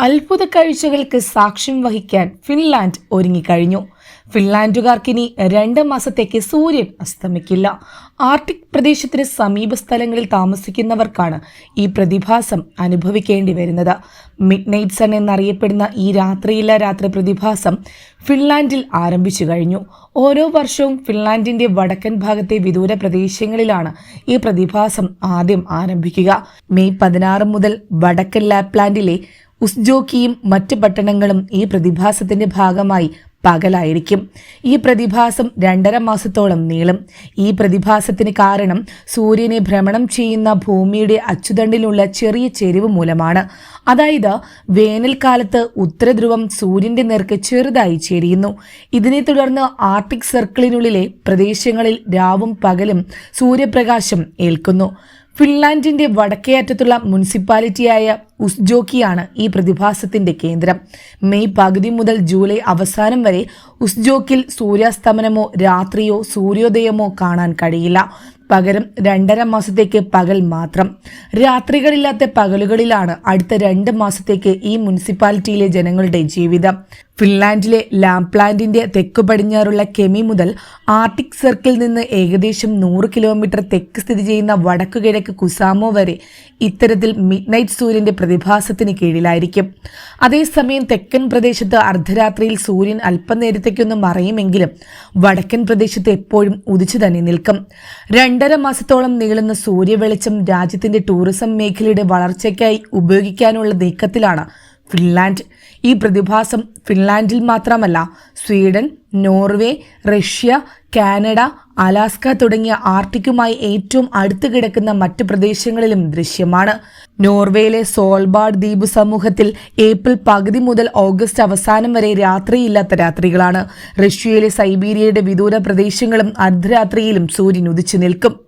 അത്ഭുത കാഴ്ചകൾക്ക് സാക്ഷ്യം വഹിക്കാൻ ഫിൻലാൻഡ് ഒരുങ്ങിക്കഴിഞ്ഞു. ഫിൻലാൻഡുകാർക്കിനി രണ്ട് മാസത്തേക്ക് സൂര്യൻ അസ്തമിക്കില്ല. ആർട്ടിക് പ്രദേശത്തിന് സമീപ സ്ഥലങ്ങളിൽ താമസിക്കുന്നവർക്കാണ് ഈ പ്രതിഭാസം അനുഭവിക്കേണ്ടി വരുന്നത്. മിഡ് നൈറ്റ് സൺ എന്നറിയപ്പെടുന്ന ഈ രാത്രിയില്ല രാത്രി പ്രതിഭാസം ഫിൻലാൻഡിൽ ആരംഭിച്ചു കഴിഞ്ഞു. ഓരോ വർഷവും ഫിൻലാൻഡിന്റെ വടക്കൻ ഭാഗത്തെ വിദൂര പ്രദേശങ്ങളിലാണ് ഈ പ്രതിഭാസം ആദ്യം ആരംഭിക്കുക. മെയ് പതിനാറ് മുതൽ വടക്കൻ ലാപ്ലാൻഡിലെ ഉസ്ജോക്കിയും മറ്റ് പട്ടണങ്ങളും ഈ പ്രതിഭാസത്തിന്റെ ഭാഗമായി പകലായിരിക്കും. ഈ പ്രതിഭാസം രണ്ടര മാസത്തോളം നീളും. ഈ പ്രതിഭാസത്തിന് കാരണം സൂര്യനെ ഭ്രമണം ചെയ്യുന്ന ഭൂമിയുടെ അച്ചുതണ്ടിലുള്ള ചെറിയ ചെരിവ് മൂലമാണ്. അതായത് വേനൽക്കാലത്ത് ഉത്തരധ്രുവം സൂര്യന്റെ നേർക്ക് ചെറുതായി ചേരിയുന്നു. ഇതിനെ തുടർന്ന് ആർട്ടിക് സർക്കിളിനുള്ളിലെ പ്രദേശങ്ങളിൽ രാവും പകലും സൂര്യപ്രകാശം ഏൽക്കുന്നു. ഫിൻലാൻഡിന്റെ വടക്കേയറ്റത്തുള്ള മുനിസിപ്പാലിറ്റിയായ ഉസ്ജോക്കിയാണ് ഈ പ്രതിഭാസത്തിന്റെ കേന്ദ്രം. മെയ് പകുതി മുതൽ ജൂലൈ അവസാനം വരെ ഉസ്ജോക്കിൽ സൂര്യാസ്തമനമോ രാത്രിയോ സൂര്യോദയമോ കാണാൻ കഴിയില്ല. പകരം രണ്ടര മാസത്തേക്ക് പകൽ മാത്രം. രാത്രികളില്ലാത്ത പകലുകളിലാണ് അടുത്ത രണ്ട് മാസത്തേക്ക് ഈ മുനിസിപ്പാലിറ്റിയിലെ ജനങ്ങളുടെ ജീവിതം. ഫിൻലാൻഡിലെ ലാംപ്ലാൻഡിന്റെ തെക്കു പടിഞ്ഞാറുള്ള കെമി മുതൽ ആർട്ടിക് സർക്കിൾ നിന്ന് ഏകദേശം നൂറ് കിലോമീറ്റർ തെക്ക് സ്ഥിതി ചെയ്യുന്ന വടക്കുകിഴക്ക് കുസാമോ വരെ ഇത്തരത്തിൽ മിഡ്നൈറ്റ് സൂര്യന്റെ പ്രതിഭാസത്തിന് കീഴിലായിരിക്കും. അതേസമയം തെക്കൻ പ്രദേശത്ത് അർദ്ധരാത്രിയിൽ സൂര്യൻ അല്പനേരത്തേക്കൊന്ന് മറയുമെങ്കിലും വടക്കൻ പ്രദേശത്ത് എപ്പോഴും ഉദിച്ചു തന്നെ നിൽക്കും. രണ്ടര മാസത്തോളം നീളുന്ന സൂര്യവെളിച്ചം രാജ്യത്തിന്റെ ടൂറിസം മേഖലയുടെ വളർച്ചയ്ക്കായി ഉപയോഗിക്കാനുള്ള നീക്കത്തിലാണ് ഫിൻലാൻഡ്. ഈ പ്രതിഭാസം ഫിൻലാൻഡിൽ മാത്രമല്ല Sweden Norway Russia Canada Alaska തുടങ്ങിയ ആർട്ടിക്കുമായി ഏറ്റവും അടുത്ത് കിടക്കുന്ന മറ്റ് പ്രദേശങ്ങളിലും ദൃശ്യമാണ്. നോർവേയിലെ സോൾബാർഡ് ദ്വീപ് സമൂഹത്തിൽ ഏപ്രിൽ പകുതി മുതൽ ഓഗസ്റ്റ് അവസാനം വരെ രാത്രിയില്ലാത്ത രാത്രികളാണ്. റഷ്യയിലെ സൈബീരിയയുടെ വിദൂര പ്രദേശങ്ങളും അർദ്ധരാത്രിയിലും സൂര്യൻ ഉദിച്ചു നിൽക്കും.